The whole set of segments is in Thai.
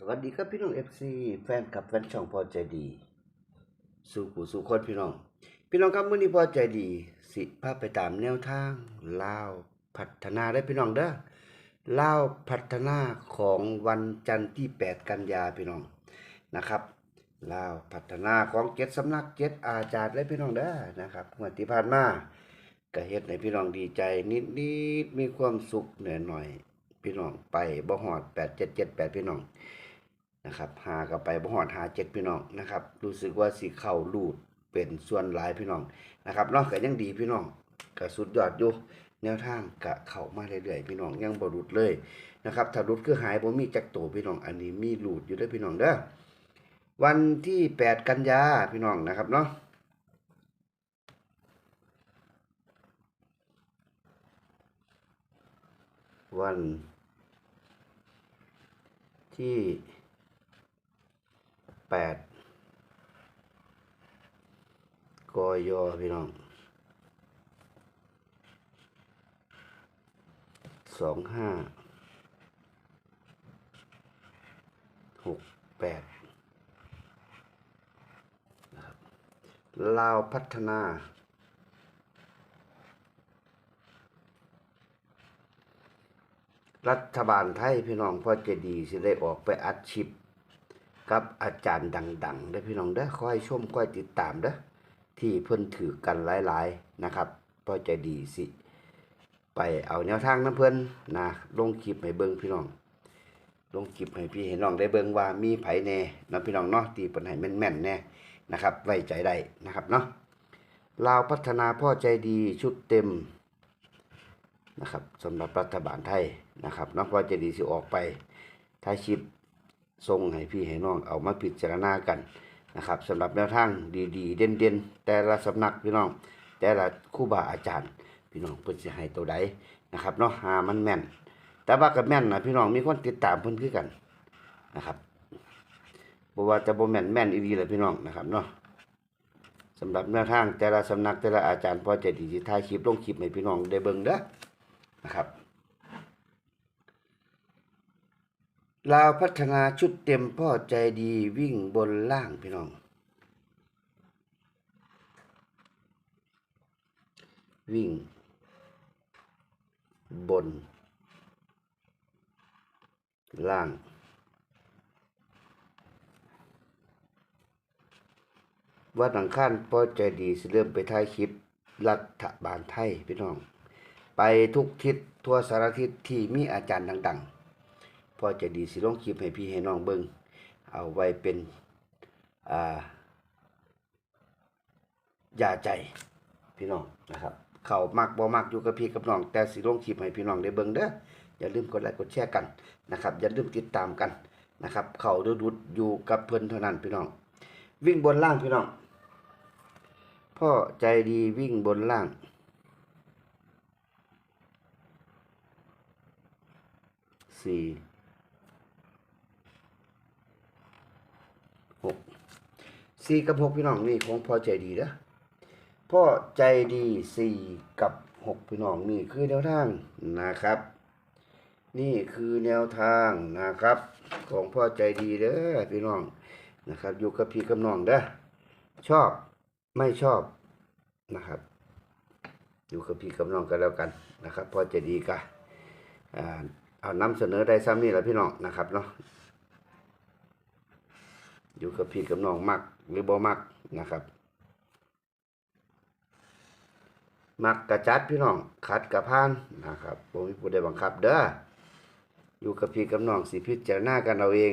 สวัสดีครับพี่น้องเอฟซีแฟนคลับแฟนช่องพอใจดี สู่ผู้สู่คนพี่น้อง พี่น้องครับมื้อนี้พอใจดี สิพาไปตามแนวทางลาวพัฒนาได้พี่น้องเด้อลาวพัฒนาของวันจันทร์ที่ 8 กันยาพี่น้องนะครับลาวพัฒนาของเจ็ดสำนักเจ็ดอาจารย์และพี่น้องเด้อนะครับเมื่อที่ผ่านมาก็เฮ็ดให้พี่น้องดีใจนิดๆมีความสุขหน่อยๆพี่น้องไปบ่ฮอด8778พี่น้อง นะครับหากับไปบ่ฮอดหาเจ็ดพี่น้องนะครับ รู้สึกว่าสิเข้ารูดเป็นส่วนหลายพี่น้องนะครับเนากยังดีพี่น้องก็สุดยอดอยู่แนวทางก็เข้ามาเรื่อยๆพี่น้องยังบรุดเลยนะครับถ้าหลุดคือหายบ่มีจักโตพี่น้องอันนี้มีหลุดอยู่เด้อพี่น้องเด้อวันที่ 8 กันยาพี่น้องนะครับเนาะวันที่ แปดกอยอพี่น้องสองห้าหกแปดลาวพัฒนารัฐบาลไทยพี่น้องพ่อเจดีสิได้ออกไปอัดชิป กับอาจารย์ดังๆได้พี่น้องเด้อคอยชมคอยติดตามเด้อที่เพิ่นถือกันหลายๆนะครับพอใจดีสิ ไปเอาแนวทางน้ำเพิ่นนะลงคลิปให้เบิ่งพี่น้อง ลงคลิปให้พี่ให้น้องได้เบิ่งว่ามีไผแน่นะพี่น้องเนาะตีเพิ่นให้แม่นๆแน่นะครับ ไว้ใจได้นะครับเนาะลาวพัฒนาพ่อใจดีชุดเต็มนะครับสำหรับรัฐบาลไทยนะครับเนาะพ่อใจดีสิออกไปท้ายคลิ ปส่งให้พี่ให้น้องเอามาพิจารณากันนะครับสำหรับแนวทางดีๆ เด่นๆ แต่ละสำนักพี่น้อง แต่ละครูบาอาจารย์ พี่น้องเพิ่นสิให้ตัวใดนะครับเนาะหามันแม่น แต่ว่ากับแม่นนะพี่น้องมีคนติดตามเพิ่นคือกันนะครับบ่ว่าจะบ่แม่นแม่นอีหลีเลยพี่น้องนะครับเนาะสำหรับแนวทางแต่ละสำนักแต่ละอาจารย์พอจะดีสิถ่ายคลิปลงคลิปให้พี่น้องได้เบิ่งเด้อนะครับ ลาวพัฒนาชุดเต็มพ่อใจดีวิ่งบนล่างพี่น้อง วิ่ง บน ล่างวัดหลังขั้นพ่อใจดีสิเริ่มไปถ่ายคลิป รัฐบาลไทยพี่น้อง ไปทุกทิศทั่วสารทิศที่มีอาจารย์ดัง ๆ พ่อจะดีสิลงคลิปให้พี่ให้น้องเบิงเอาไว้เป็นอ่ายาใจพี่น้องนะครับ เขามักบ่มักอยู่กับพี่กับน้อง แต่สิลงคลิปให้พี่น้องได้เบิงเด้ออย่าลืมกดไลค์กดแชร์กันนะครับ อย่าลืมติดตามกันนะครับ เขาดูดุดอยู่กับเพิ่นเท่านั้นพี่น้อง วิ่งบนล่างพี่น้อง พ่อใจดีวิ่งบนล่างสี่หก สี่กับหกพี่น้องนี่ของพ่อใจดีนะพ่อใจดีสี่กับหกพี่น้องนี่คือแนวทางนะครับ นี่คือแนวทางนะครับ ของพ่อใจดีเด้อพี่น้องนะครับ อยู่กับพี่กับน้องเด้อชอบไม่ชอบนะครับ อยู่กับพี่กับน้องกันแล้วกันนะครับพ่อใจดีกะอ่าเอานำเสนอได้ซ้ำนี่แหละพี่น้องนะครับเนาะอยู่กับพี่กับน้องมัก หรือบ่มักนะครับ มักกระจัดพี่น้องขัดกระพานนะครับผมมีผู้ใดบังคับเด้ออยู่กับพี่กับน้องสิพิจารณากันเอาเอง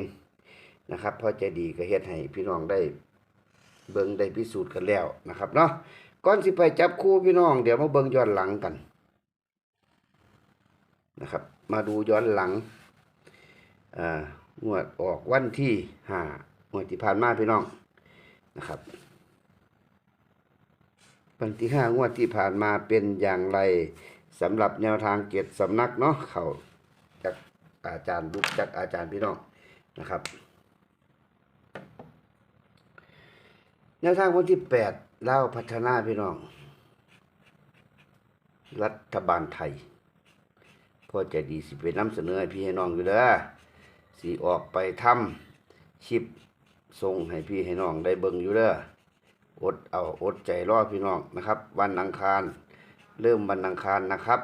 นะครับพอใจดีก็เฮ็ดให้พี่น้องได้เบิ่งได้พิสูจน์กันแล้วนะครับเนาะก่อนสิไปจับคู่พี่น้อง เดี๋ยวมาเบิ่งย้อนหลังกันนะครับ มาดูย้อนหลังอ่างวดออกวันที่ห้างวดที่ผ่านมาพี่น้อง นะครับ วันที่ห้างวดที่ผ่านมาเป็นอย่างไรสำหรับแนวทางเกียรติสำนักเนาะเขาจากอาจารย์ลูกจากอาจารย์พี่น้องนะครับ แนวทางวันที่แปดเล่าพัฒนาพี่น้อง รัฐบาลไทยพ่อใจดีสิไปนำเสนอให้พี่ให้น้องอยู่เด้อสีออกไปทำคลิป ส่งให้พี่ให้น้องได้เบิ่งอยู่เด้ออดเอาอดใจรอพี่น้องนะครับ วันอังคาร เริ่มวันอังคารนะครับ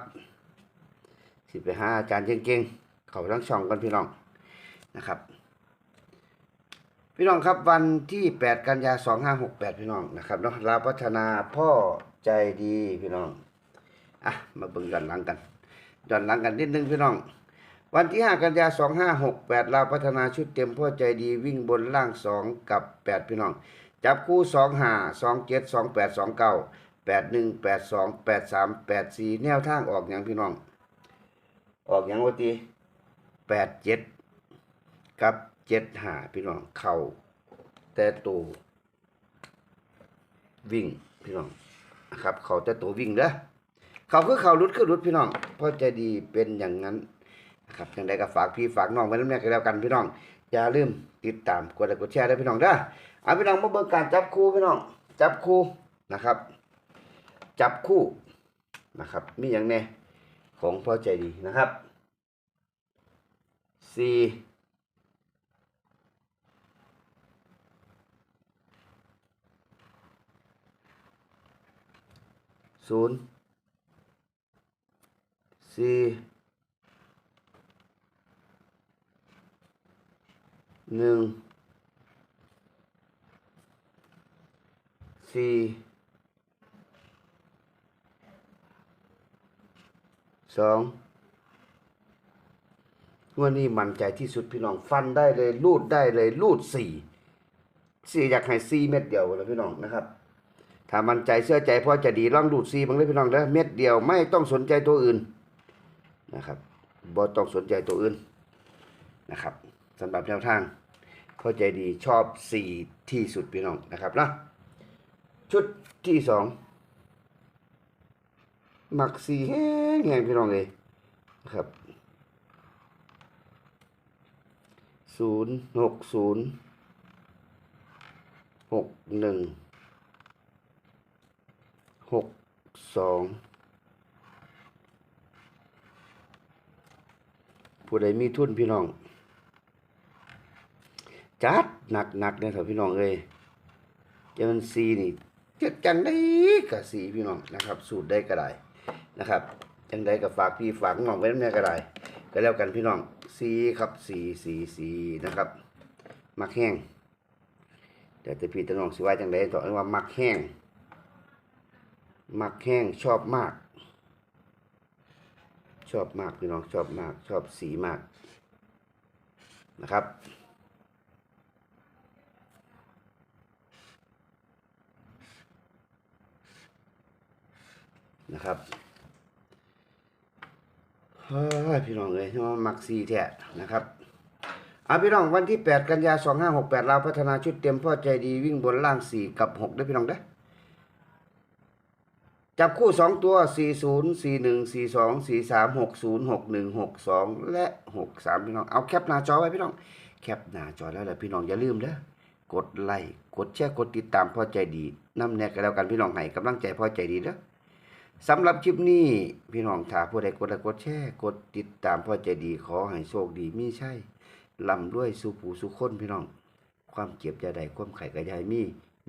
สิไปหาอาจารย์เก่งๆเขาทั้งช่องกันพี่น้องนะครับ พี่น้องครับวันที่ 8 กันยา2568 พี่น้องนะครับเนาะลาพัฒนาพ่อใจดีพี่น้องอะมาเบิ่งย้อนหลังกันย้อนหลังกันนิดนึงพี่น้อง วันที่ 5 กันยา 2568ลาวพัฒนาชุดเต็มพ่อใจดีวิ่งบนล่าง 2 กับ 8 พี่น้อง จับคู่ 2 5 2 7 2 8 2 9 8 1 8 2 8 3 8 4 แนวทางออกอย่างพี่น้อง ออกอย่างวันที่8 7 กับ 7 5 พี่น้อง เข่า แต่ตัววิ่งพี่น้องนะครับ เขาแต่ตัววิ่งเด้อเขาคือเขารุดคือรุดพี่น้องพราะใจดีเป็นอย่างนั้น นะครับยังไงก็ฝากพี่ฝากน้องไว้น้ำแน่กันแล้วกันพี่น้อง อย่าลืมติดตามกดไลค์กดแชร์ด้วยพี่น้องเด้อเอาพี่น้องมาเบิ่งการจับคู่พี่น้อง จับคู่นะครับ จับคู่นะครับ มีอย่างแน่ของพ่อใจดีนะครับสี่ศูนย์สี่ หนึ่งสี่สองวันนี้มั่นใจที่สุดพี่น้องฟันได้เลยรูดได้เลยรูดสี่สี่อยากให้สี่เม็ดเดียวเลยพี่น้องนะครับถ้ามั่นใจเสื้อใจพอจะดีลองดูดสี่บางเลยพี่น้องเด้อเม็ดเดียวไม่ต้องสนใจตัวอื่นนะครับบ่ต้องสนใจตัวอื่นนะครับสำหรับแนวทาง พอใจดีชอบสี่ที่สุดพี่น้องนะครับนะชุดที่สองมักสี่แห้งแห้งพี่น้องเลยนะครับศูนย์หกศูนย์หกหนึ่งหกสองผู้ใดมีทุนพี่น้อง จัดหนักหนักเนี่ยเถอะพี่น้องเอ้ยจมันซีนี่เจ็ดจังได้กับสีพี่น้องนะครับ สูตรได้ก็ได้นะครับจังได้กับฝากพี่ฝากน้องไว้แม่ก็ได้ก็แล้วกันพี่น้องสีครับสีสีสีนะครับ มักแห้งแต่แต่พี่แต่น้องสิว่าจังได้ต่อว่ามักแห้ง มักแห้งชอบมาก ชอบมากพี่น้องชอบมาก ชอบสีมากนะครับ นะครับพี่น้องเลยว่ามักสีแท้นะครับเอาพี่น้องวันที่ 8 กันยา 2568เราพัฒนาชุดเตรียมพ่อใจดีวิ่งบนล่าง 4 กับ6ได้พี่น้องเด้อจับคู่สองตัว 40 41 42 43 60 61 62 และ 63 พี่น้อง เอาแคปหน้าจอไว้พี่น้อง แคปหน้าจอแล้วแหละพี่น้องอย่าลืมเด้อกดไลค์กดแชร์กดติดตามพ่อใจดีน้ำแนกกันแล้วกันพี่น้องให้กำลังใจพ่อใจดีเด้อ สำหรับคลิปนี้ พี่น้องถ้าผู้ใดกดไลค์กดแชร์กดติดตามพ่อใจดีขอให้โชคดีมีใช่ลำด้วยสู่ผู้สู่คนพี่น้อง ความเจ็บจะใดความไข่ก็จะให้มี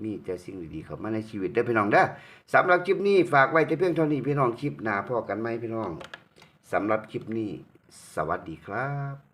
มีแต่สิ่งดีๆเข้ามาในชีวิตเด้พี่น้องเด้อสำหรับคลิปนี้ฝากไว้แต่เพียงเท่านี้พี่น้องคลิปหน้าพ่อกันไหมพี่น้องสำหรับคลิปนี้ สวัสดีครับ